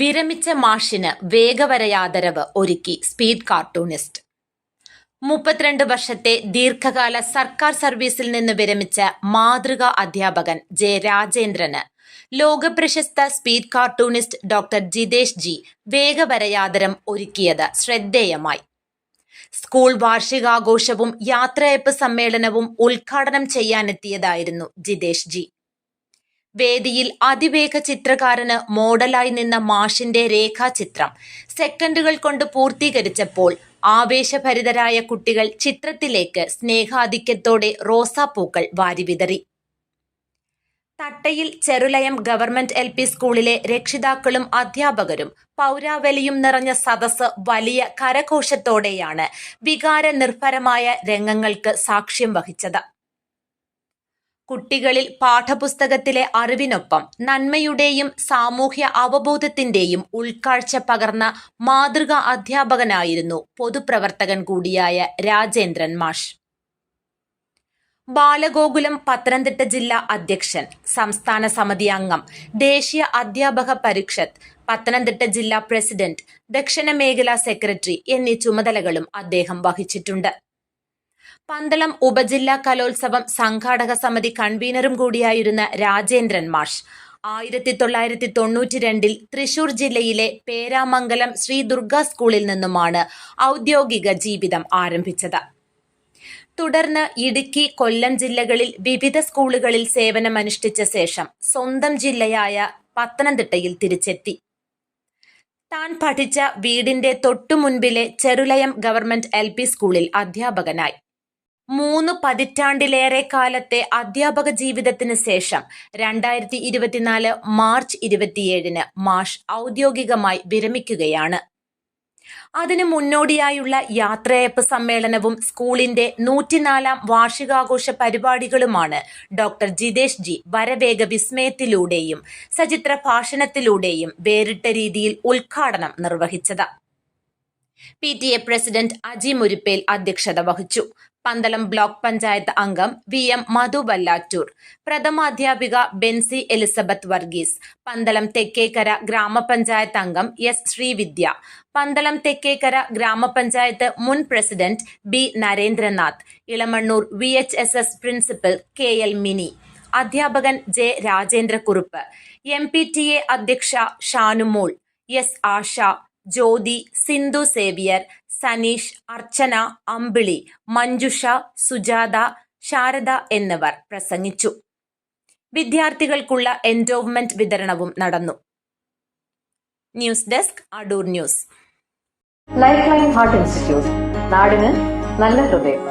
വിരമിച്ച മാഷിന് വേഗവരയാദരവ് ഒരുക്കി സ്പീഡ് കാർട്ടൂണിസ്റ്റ്. മുപ്പത്തിരണ്ട് വർഷത്തെ ദീർഘകാല സർക്കാർ സർവീസിൽ നിന്ന് വിരമിച്ച മാതൃകാ അധ്യാപകൻ ജെ രാജേന്ദ്രന് ലോകപ്രശസ്ത speed cartoonist doctor Jitesh G വേഗവരയാദരം ഒരുക്കിയത് ശ്രദ്ധേയമായി. സ്കൂൾ വാർഷികാഘോഷവും യാത്രയപ്പ് സമ്മേളനവും ഉദ്ഘാടനം ചെയ്യാനെത്തിയതായിരുന്നു ജിതേഷ് ജി. വേദിയിൽ അതിവേഗ ചിത്രകാരന് മോഡലായി നിന്ന മാഷിന്റെ രേഖാചിത്രം സെക്കൻഡുകൾ കൊണ്ട് പൂർത്തീകരിച്ചപ്പോൾ ആവേശഭരിതരായ കുട്ടികൾ ചിത്രത്തിലേക്ക് സ്നേഹാധിക്യത്തോടെ റോസാപ്പൂക്കൾ വാരിവിതറി Thattayil Cherulayam government L P സ്കൂളിലെ രക്ഷിതാക്കളും അധ്യാപകരും പൗരാവലിയും നിറഞ്ഞ സദസ് വലിയ കരഘോഷത്തോടെയാണ് വികാര നിർഭരമായ രംഗങ്ങൾക്ക് സാക്ഷ്യം വഹിച്ചത്. കുട്ടികളിൽ പാഠപുസ്തകത്തിലെ അറിവിനൊപ്പം നന്മയുടെയും സാമൂഹ്യ അവബോധത്തിന്റെയും ഉൾക്കാഴ്ച പകർന്ന മാതൃകാ അധ്യാപകനായിരുന്നു പൊതുപ്രവർത്തകൻ കൂടിയായ രാജേന്ദ്രൻ മാഷ്. ബാലഗോകുലം പത്തനംതിട്ട ജില്ലാ അധ്യക്ഷൻ സംസ്ഥാന സമിതി അംഗം ദേശീയ അധ്യാപക പരിഷത്ത് പത്തനംതിട്ട ജില്ലാ പ്രസിഡന്റ് ദക്ഷിണ മേഖലാ സെക്രട്ടറി എന്നീ ചുമതലകളും അദ്ദേഹം വഹിച്ചിട്ടുണ്ട്. പന്തളം ഉപജില്ലാ കലോത്സവം സംഘാടക സമിതി കൺവീനറും കൂടിയായിരുന്ന രാജേന്ദ്രൻ മാഷ്. ആയിരത്തി തൊള്ളായിരത്തി തൊണ്ണൂറ്റി രണ്ടിൽ തൃശൂർ ജില്ലയിലെ പേരാമംഗലം ശ്രീ ദുർഗ സ്കൂളിൽ നിന്നുമാണ് ഔദ്യോഗിക ജീവിതം ആരംഭിച്ചത്. തുടർന്ന് ഇടുക്കി കൊല്ലം ജില്ലകളിൽ വിവിധ സ്കൂളുകളിൽ സേവനമനുഷ്ഠിച്ച ശേഷം സ്വന്തം ജില്ലയായ പത്തനംതിട്ടയിൽ തിരിച്ചെത്തി. താൻ പഠിച്ച വീടിന്റെ തൊട്ടുമുൻപിലെ ചെറുലയം ഗവൺമെന്റ് എൽ സ്കൂളിൽ അധ്യാപകനായി. മൂന്ന് പതിറ്റാണ്ടിലേറെ കാലത്തെ അധ്യാപക ജീവിതത്തിന് ശേഷം രണ്ടായിരത്തി ഇരുപത്തിനാല് മാർച്ച് ഇരുപത്തിയേഴിന് മാഷ് ഔദ്യോഗികമായി വിരമിക്കുകയാണ്. അതിനു മുന്നോടിയായുള്ള യാത്രയപ്പ് സമ്മേളനവും സ്കൂളിന്റെ നൂറ്റിനാലാം വാർഷികാഘോഷ പരിപാടികളുമാണ് ഡോക്ടർ ജിതേഷ് ജി വരവേഗ വിസ്മയത്തിലൂടെയും സചിത്ര ഭാഷണത്തിലൂടെയും വേറിട്ട രീതിയിൽ ഉദ്ഘാടനം നിർവഹിച്ചത്. P T A president Aji Murippel അധ്യക്ഷത വഹിച്ചു. പന്തളം ബ്ലോക്ക് പഞ്ചായത്ത് അംഗം വി എം മധു വല്ലാറ്റൂർ. പ്രഥമാധ്യാപിക ബെൻസി എലിസബത്ത് വർഗീസ്. പന്തളം തെക്കേക്കര ഗ്രാമപഞ്ചായത്ത് അംഗം എസ് ശ്രീവിദ്യ. പന്തളം തെക്കേക്കര ഗ്രാമപഞ്ചായത്ത് മുൻ president B Narendranath. Elamannoor V H S S principal K L Mini. അധ്യാപകൻ J Rajendrakurup. M P T A അധ്യക്ഷ ഷാനുമോൾ. എസ് ആശ ജ്യോതി സിന്ധു സേവിയർ സനീഷ് അർച്ചന അമ്പിളി മഞ്ജുഷ സുജാത ശാരദ എന്നിവർ പ്രസംഗിച്ചു. വിദ്യാർത്ഥികൾക്കുള്ള എൻഡോവ്മെന്റ് വിതരണവും നടന്നു. News desk Adoor news. Lifeline Heart Institute നാടിന് നല്ല ഹൃദയം.